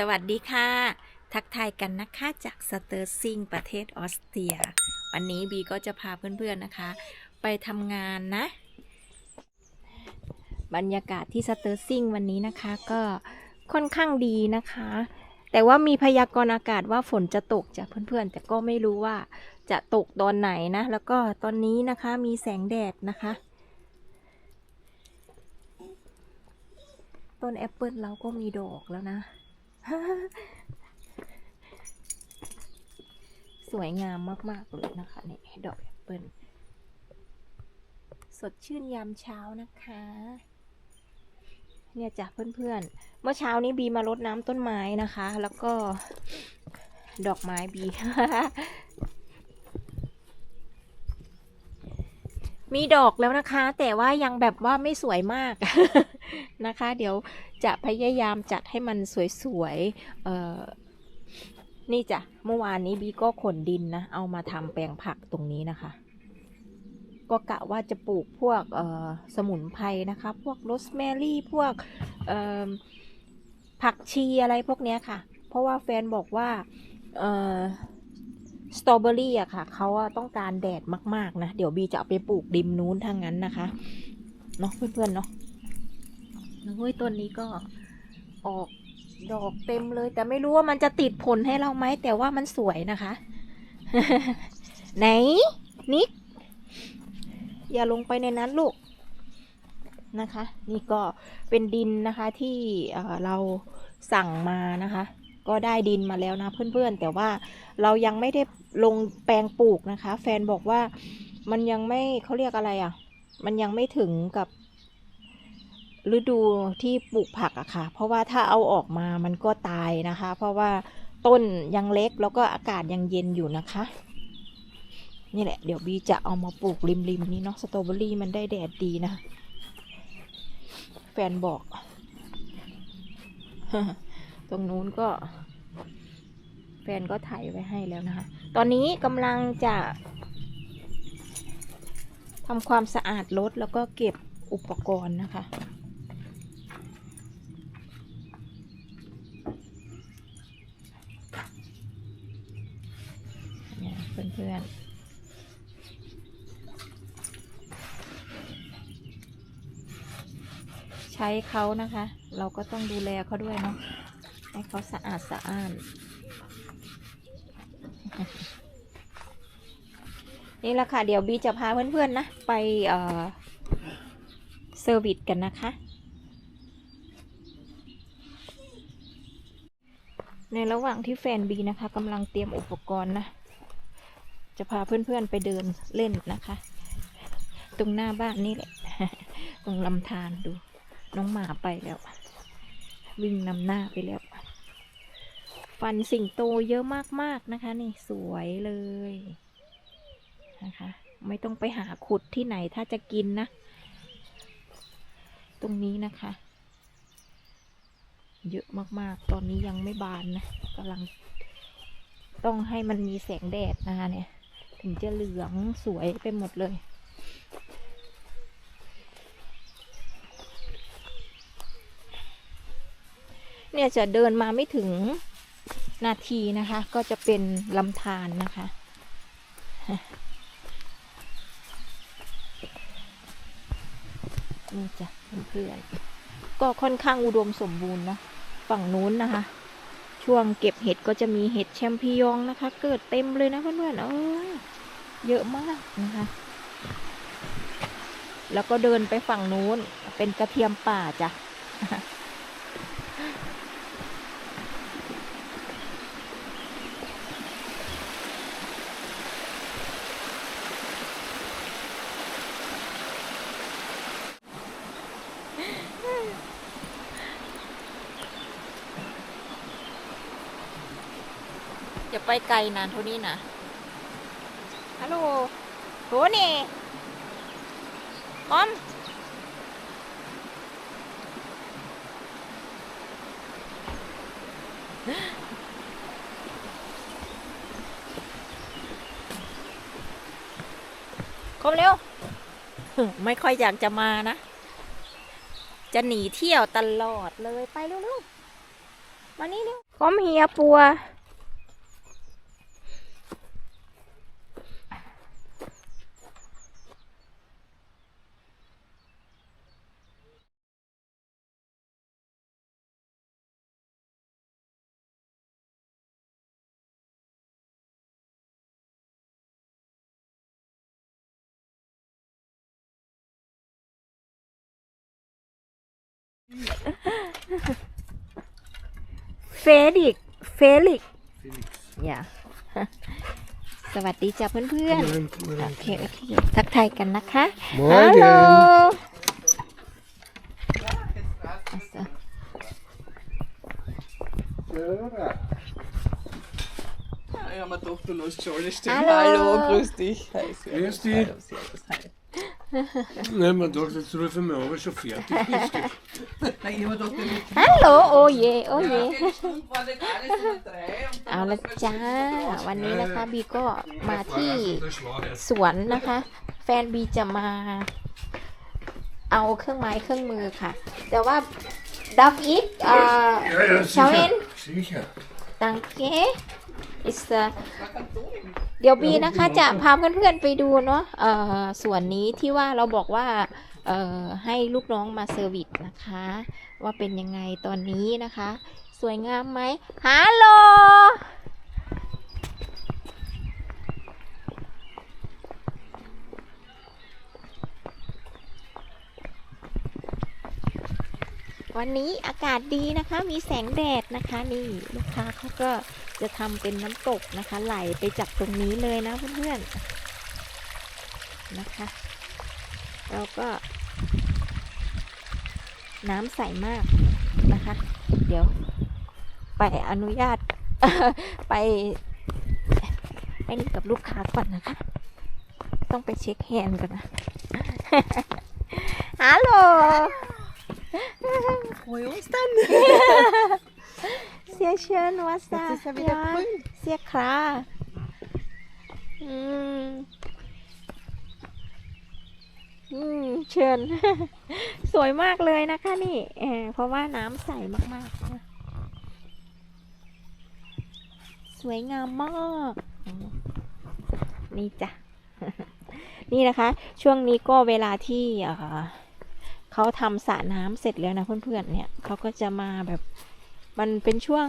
สวัสดีค่ะ ทักทายกันนะคะจากสเตอร์ซิงประเทศออสเตรีย วันนี้บีก็จะพาเพื่อนๆนะคะ ไปทำงานนะ บรรยากาศที่สเตอร์ซิงวันนี้นะคะก็ค่อนข้างดีนะคะ แต่ว่ามีพยากรณ์อากาศว่าฝนจะตกจ้ะเพื่อนๆ แต่ก็ไม่รู้ว่าจะตกตอนไหนนะ แล้วก็ตอนนี้นะคะมีแสงแดดนะคะ ต้นแอปเปิลเราก็มีดอกแล้วนะ สวยงามมาก ๆ เลยนะคะนี่ดอกแอปเปิลสดชื่นยามเช้านะคะ เนี่ยจ้ะเพื่อนๆ เมื่อเช้านี้บีมารดน้ำต้นไม้นะคะ แล้วก็ดอกไม้บี มีดอกแล้วนะคะ แต่ว่ายังแบบว่าไม่สวยมากนะคะ เดี๋ยวจะพยายามจัดให้มันสวยๆนี่จ้ะเมื่อวานนี้บีก็ขนดินนะ เอามาทำแปลงผักตรงนี้นะคะ ก็กะว่าจะปลูกพวกสมุนไพรนะคะ พวกโรสแมรี่พวกผักชีอะไรพวกเนี้ยค่ะ เพราะว่าแฟนบอกว่า สตรอเบอรี่อะค่ะเขาต้องการแดดมากๆนะเดี๋ยวบีจะเอาไปปลูกริมนู้นทางนั้นนะคะเนาะเพื่อนๆเนาะเฮ้ยต้นนี้ก็ออกดอกเต็มเลย แต่ไม่รู้ว่ามันจะติดผลให้เราไหมแต่ว่ามันสวยนะคะ ไหนนิกอย่าลงไปในนั้นลูกนะคะ นี่ก็เป็นดินนะคะที่เเราสั่งมานะคะ ก็ได้ดินมาแล้วนะเพื่อนๆ แต่ว่าเรายังไม่ได้ลงแปลงปลูกนะคะ แฟนบอกว่ามันยังไม่เขาเรียกอะไรอะ่ะ มันยังไม่ถึงกับฤดูที่ปลูกผักอะค่ะ เพราะว่าถ้าเอาออกมามันก็ตายนะคะ เพราะว่าต้นยังเล็กแล้วก็อากาศยังเย็นอยู่นะคะ นี่แหละ เดี๋ยวบีจะเอามาปลูกริมริมๆนี้เนาะสตรอเบอรี่มันได้แดดดีนะ แฟนบอก ตรงนู้นก็ แฟนก็ถ่ายไว้ให้แล้วนะคะ ตอนนี้กำลังจะทำความสะอาดรถแล้วก็เก็บอุปกรณ์นะคะ เนี่ยเพื่อนๆใช้เขานะคะ เราก็ต้องดูแลเขาด้วยเนาะ ให้เขาสะอาดสะอ้าน นี่แหละค่ะ เดี๋ยวบีจะพาเพื่อนๆนะ ไปเอ่อเซอร์วิสกันนะคะในระหว่างที่แฟนบีนะคะกำลังเตรียมอุปกรณ์นะ จะพาเพื่อนๆไปเดินเล่นนะคะ ตรงหน้าบ้านนี่แหละ ตรงลำธารดู น้องหมาไปแล้ว วิ่งนำหน้าไปแล้ว ฟันสิงโตเยอะมากๆนะคะนี่สวยเลยนะคะ ไม่ต้องไปหาขุดที่ไหนถ้าจะกินนะ ตรงนี้นะคะ เยอะมากๆ ตอนนี้ยังไม่บานนะกำลัง ต้องให้มันมีแสงแดดนะคะเนี่ย ถึงจะเหลืองสวยไปหมดเลยเนี่ยจะเดินมาไม่ถึง นาทีนะคะ ก็จะเป็นลำธารนะคะ นี่จ้ะเพื่อนก็ค่อนข้างอุดมสมบูรณ์นะฝั่งนู้นนะคะ ช่วงเก็บเห็ดก็จะมีเห็ดแชมพิยองนะคะ เกิดเต็มเลยนะเพื่อนๆเอ้ยเยอะมากนะคะ แล้วก็เดินไปฝั่งนู้นเป็นกระเทียมป่าจ้ะ จะไปไกลนานเท่านี้นะฮัลโหลโหนี่ออมคมเร็ว ไม่ค่อยอยากจะมานะ จะหนีเที่ยวตลอดเลยไปเร็วๆ มานี่เร็ว Komm her, Pur. Felix Felix อย่าสวัสดีจ้ะเพื่อนๆ โอเคโอเคทักทายกันนะคะ ฮัลโหล Ja, man doch, du lässt schon alle stehen. Hallo. Hallo, grüß dich. Hi, servus. Grüß dich. Hallo, servus, hi. Nein, man dachte, jetzt rufen wir aber schon fertig bist. Nein, ich hab mir gedacht, die ฮัลโหลโอ้เยโอ้เย Stunde war nicht alles in der drei und เอาละจ้า วันนี้นะคะบีก็มาที่ Der Schlauheit. สวนนะคะ แฟนบีจะมา เอาเครื่องไม้เครื่องมือค่ะ แต่ว่าดับอีกเอ่อ Ja, ja, Schauen. sicher. Sicher. ตัง เคอิสเดี๋ยวบีนะคะ จะพาเพื่อนๆไปดูเนาะเอ่อส่วนนี้ที่ว่าเราบอกว่าเอ่อให้ลูกน้องมาเซอร์วิสนะคะ ว่าเป็นยังไงตอนนี้นะคะ สวยงามไหมฮัลโหลวันนี้อากาศดีนะคะ มีแสงแดดนะคะ นี่ลูกค้าเขาก็ จะทำเป็นน้ำตกนะคะ ไหลไปจากตรงนี้เลยนะเพื่อนๆนะคะแล้วก็น้ำใสมากนะคะ เดี๋ยว ไปอนุญาตไปไอ้นี่กับลูกค้าก่อนนะคะ ต้องไปเช็คแฮนด์ก่อนนะฮัลโหล Hol uns dann. Sehr schön, was da? Jetzt ist er wieder grün. Sehr klar. อืมอืมเชิญ สวยมากเลยนะคะนี่เออเพราะว่าน้ำใสมากๆนะสวยงามมากอืมนี่จ้ะ นี่นะคะ ช่วงนี้ก็เวลาที่เอ่อเขาทำสระน้ำเสร็จแล้วนะเพื่อนๆเนี่ยเขาก็จะมาแบบ มันเป็นช่วง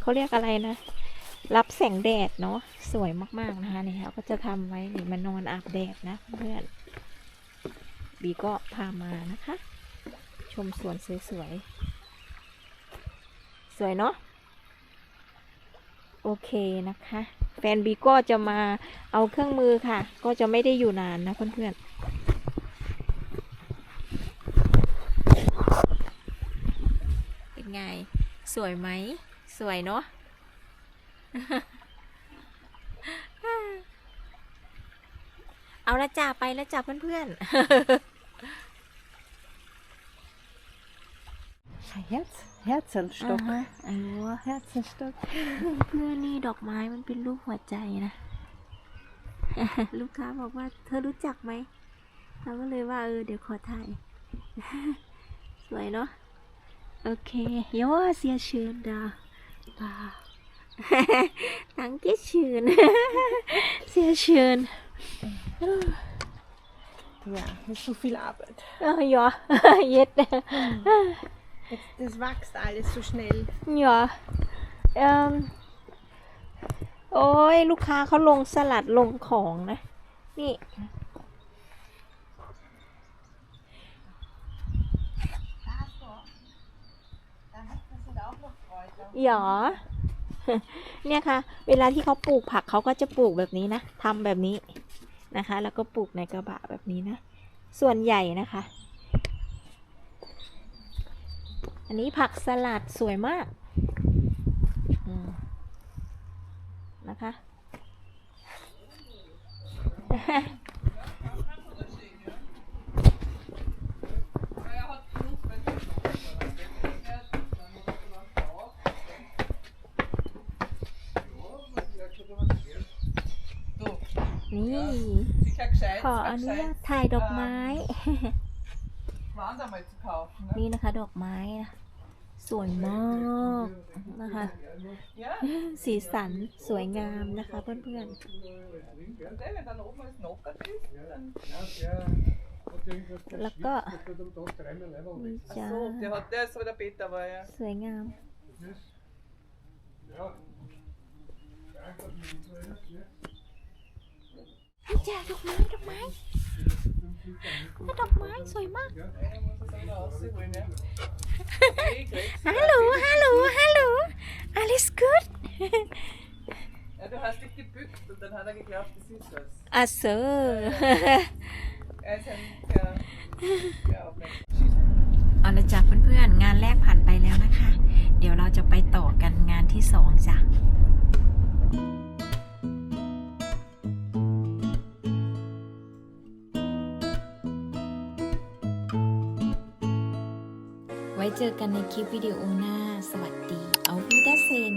เขาเรียกอะไรนะ รับแสงแดดเนาะสวยมากๆนะคะนี่เขาก็จะทำไว้นี่มานอนอาบแดดนะเพื่อนบีก็พามานะคะ ชมสวนสวยๆสวยเนาะโอเคนะคะ แฟนบีก็จะมาเอาเครื่องมือค่ะ ก็จะไม่ได้อยู่นานนะเพื่อนๆ เป็นไง สวยไหม สวยเนาะเอาละจ้าไปแล้วจ้าเพื่อน Herz, ๆ Herzenstock. อ่าฮะไอ้วัว Herzenstock. เพื่อนนี่ดอกไม้มันเป็นรูปหัวใจนะ ลูกค้าบอกว่าเธอรู้จักไหม เราก็เลยว่าเออเดี๋ยวขอถ่าย สวยเนาะ โอเคโยเสียชื่นดาว้าว Danke schön. Sehr schön. Ja, ist so viel Arbeit. Oh, ja, jetzt. Jetzt, das wächst alles so schnell. Ja. เอิ่มโอ้ยลูกค้าเขาลงสลัดลงของนะ นี่ หยอ เนี่ยค่ะ เวลาที่เขาปลูกผักเขาก็จะปลูกแบบนี้นะทำแบบนี้นะคะ แล้วก็ปลูกในกระบะแบบนี้นะ ส่วนใหญ่นะคะ อันนี้ผักสลัดสวยมากนะคะ ขออนุญาตถ่ายดอกไม้ Wand einmal zu kaufen. Ne? นี่นะคะดอกไม้นะสวยมากนะคะ สีสันสวยงามนะคะเพื่อน Wenn dann oben alles knockert ist, dann. ๆแล้วก็นี่จ้า So, der hat, der ist so der Peter war ja. สวยงาม นี่จ้าดอกไม้ดอกไม้ดอกไม้สวยมาก Einer muss es wieder rausholen, ja. Hey, kriegst du. ฮัลโหลฮัลโหลฮัลโหล alles gut Ja, du hast dich gebückt und dann hat er geglaubt, das ist was. อะเซอ Er ist ein sehr, sehr aufmerksam. เอาละจ้ะเพื่อนๆ งานแรกผ่านไปแล้วนะคะ เดี๋ยวเราจะไปต่อกันงานที่สองจ้ะ เจอกันในคลิปวิดีโอหน้า สวัสดี เอาวิดาเซน